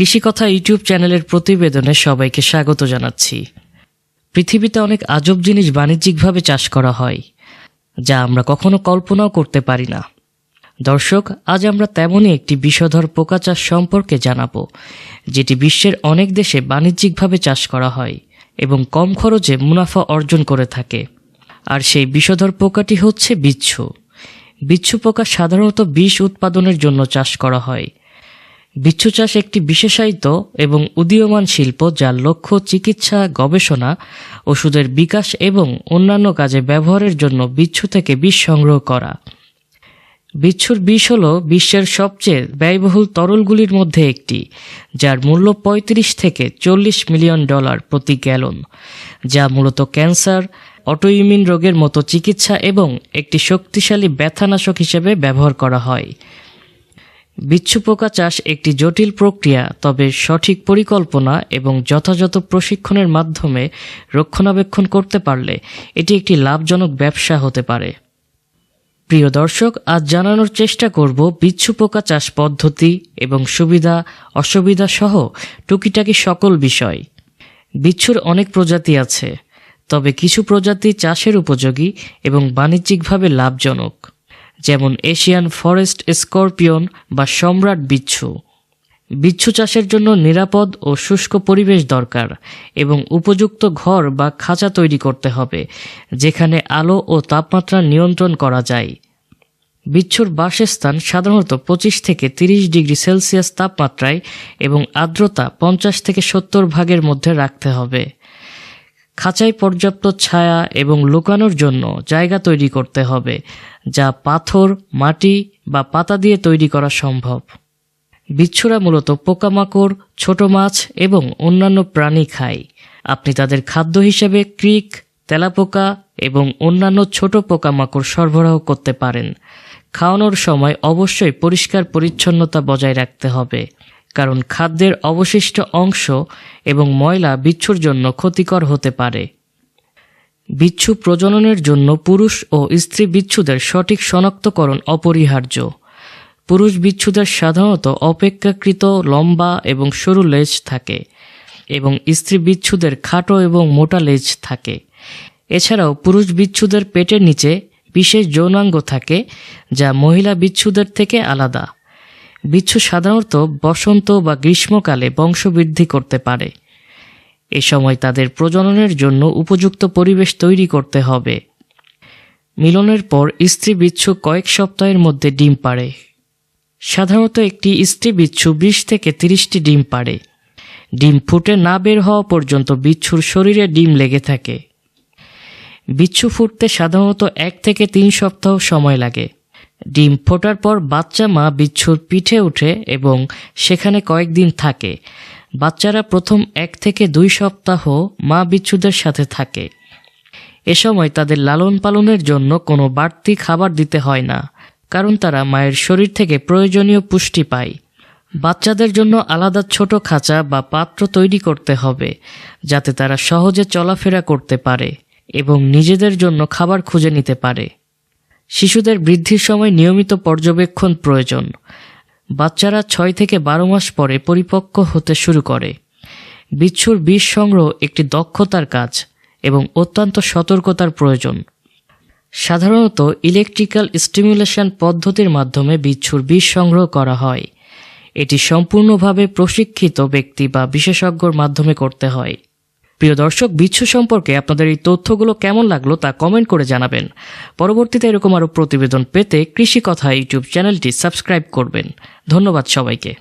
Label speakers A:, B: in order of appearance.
A: কৃষিকথা YouTube চ্যানেলের প্রতিবেদনে সবাইকে স্বাগত জানাচ্ছি। পৃথিবীতে অনেক আজব জিনিস বাণিজ্যিকভাবে চাষ করা হয়, যা আমরা কখনো কল্পনাও করতে পারি না। দর্শক, আজ আমরা তেমনই একটি বিষধর পোকা চাষ সম্পর্কে জানাব, যেটি বিশ্বের অনেক দেশে বাণিজ্যিকভাবে চাষ করা হয় এবং কম খরচে মুনাফা অর্জন করে থাকে। আর সেই বিষধর পোকাটি হচ্ছে বিচ্ছু। বিচ্ছু পোকা সাধারণত বিষ উৎপাদনের জন্য চাষ করা হয় বিচ্ছু চাষ একটি বিশেষায়িত এবং উদীয়মান শিল্প যার লক্ষ্য চিকিৎসা, গবেষণা, ওষুধের বিকাশ এবং অন্যান্য কাজে ব্যবহারের জন্য বিচ্ছু থেকে বিষ সংগ্রহ করা। বিচ্ছুর বিষ হল বিশ্বের সবচেয়ে ব্যয়বহুল তরলগুলির মধ্যে একটি, যার মূল্য ৩৫ থেকে চল্লিশ মিলিয়ন ডলার প্রতি গ্যালন, যা মূলত ক্যান্সার, অটোইমিউন রোগের মতো চিকিৎসা এবং একটি শক্তিশালী ব্যথানাশক হিসেবে ব্যবহার করা হয়। বিচ্ছু পোকা চাষ একটি জটিল প্রক্রিয়া, তবে সঠিক পরিকল্পনা এবং যথাযথ প্রশিক্ষণের মাধ্যমে রক্ষণাবেক্ষণ করতে পারলে এটি একটি লাভজনক ব্যবসা হতে পারে। প্রিয় দর্শক, আজ জানানোর চেষ্টা করব বিচ্ছু পোকা চাষ পদ্ধতি এবং সুবিধা, অসুবিধা সহ টুকিটাকি সকল বিষয়। বিচ্ছুর অনেক প্রজাতি আছে, তবে কিছু প্রজাতি চাষের উপযোগী এবং বাণিজ্যিকভাবে লাভজনক। যেমন এশিয়ান ফরেস্ট স্করপিয়ন বা সম্রাট বিচ্ছু। বিচ্ছু চাষের জন্য নিরাপদ ও শুষ্ক পরিবেশ দরকার এবং উপযুক্ত ঘর বা খাঁচা তৈরি করতে হবে, যেখানে আলো ও তাপমাত্রা নিয়ন্ত্রণ করা যায়। বিচ্ছুর বাসস্থান সাধারণত পঁচিশ থেকে তিরিশ ডিগ্রি সেলসিয়াস তাপমাত্রায় এবং আর্দ্রতা পঞ্চাশ থেকে সত্তর ভাগের মধ্যে রাখতে হবে। খাঁচায় পর্যাপ্ত ছায়া এবং লুকানোর জন্য জায়গা তৈরি করতে হবে, যা পাথর, মাটি বা পাতা দিয়ে তৈরি করা সম্ভব। বিচ্ছুরা মূলত পোকামাকড়, ছোট মাছ এবং অন্যান্য প্রাণী খায়। আপনি তাদের খাদ্য হিসেবে ক্রিক, তেলাপোকা এবং অন্যান্য ছোট পোকামাকড় সরবরাহ করতে পারেন। খাওয়ানোর সময় অবশ্যই পরিষ্কার পরিচ্ছন্নতা বজায় রাখতে হবে। কারণ খাদ্যের অবশিষ্ট অংশ এবং ময়লা বিচ্ছুর জন্য ক্ষতিকর হতে পারে। বিচ্ছু প্রজননের জন্য পুরুষ ও স্ত্রী বিচ্ছুদের সঠিক শনাক্তকরণ অপরিহার্য। পুরুষ বিচ্ছুদের সাধারণত অপেক্ষাকৃত লম্বা এবং সরু লেজ থাকে এবং স্ত্রী বিচ্ছুদের খাটো এবং মোটা লেজ থাকে। এছাড়াও পুরুষ বিচ্ছুদের পেটের নিচে বিশেষ যৌনাঙ্গ থাকে যা মহিলা বিচ্ছুদের থেকে আলাদা। বিচ্ছু সাধারণত বসন্ত বা গ্রীষ্মকালে বংশবৃদ্ধি করতে পারে। এ সময় তাদের প্রজননের জন্য উপযুক্ত পরিবেশ তৈরি করতে হবে। মিলনের পর স্ত্রী বিচ্ছু কয়েক সপ্তাহের মধ্যে ডিম পাড়ে। সাধারণত একটি স্ত্রী বিচ্ছু বিশ থেকে তিরিশটি ডিম পাড়ে। ডিম ফুটে না বের হওয়া পর্যন্ত বিচ্ছুর শরীরে ডিম লেগে থাকে। বিচ্ছু ফুটতে সাধারণত এক থেকে তিন সপ্তাহ সময় লাগে। ডিম ফোটার পর বাচ্চা মা বিচ্ছুর পিঠে ওঠে এবং সেখানে কয়েকদিন থাকে। বাচ্চারা প্রথম এক থেকে দুই সপ্তাহ মা বিচ্ছুদের সাথে থাকে। এ সময় তাদের লালন পালনের জন্য কোনো বাড়তি খাবার দিতে হয় না, কারণ তারা মায়ের শরীর থেকে প্রয়োজনীয় পুষ্টি পায়। বাচ্চাদের জন্য আলাদা ছোট খাঁচা বা পাত্র তৈরি করতে হবে, যাতে তারা সহজে চলাফেরা করতে পারে এবং নিজেদের জন্য খাবার খুঁজে নিতে পারে। শিশুদের বৃদ্ধির সময় নিয়মিত পর্যবেক্ষণ প্রয়োজন। বাচ্চারা ছয় থেকে বারো মাস পরে পরিপক্ক হতে শুরু করে। বিচ্ছুর বিষ সংগ্রহ একটি দক্ষতার কাজ এবং অত্যন্ত সতর্কতার প্রয়োজন। সাধারণত ইলেকট্রিক্যাল স্টিমুলেশন পদ্ধতির মাধ্যমে বিচ্ছুর বিষ সংগ্রহ করা হয়। এটি সম্পূর্ণভাবে প্রশিক্ষিত ব্যক্তি বা বিশেষজ্ঞর মাধ্যমে করতে হয়। প্রিয় দর্শক, বিচ্ছু সম্পর্কে আপনাদের এই তথ্যগুলো কেমন লাগল তা কমেন্ট করে জানাবেন। পরবর্তীতে এরকম আরও প্রতিবেদন পেতে কৃষি কথা ইউটিউব চ্যানেলটি সাবস্ক্রাইব করবেন। ধন্যবাদ সবাইকে।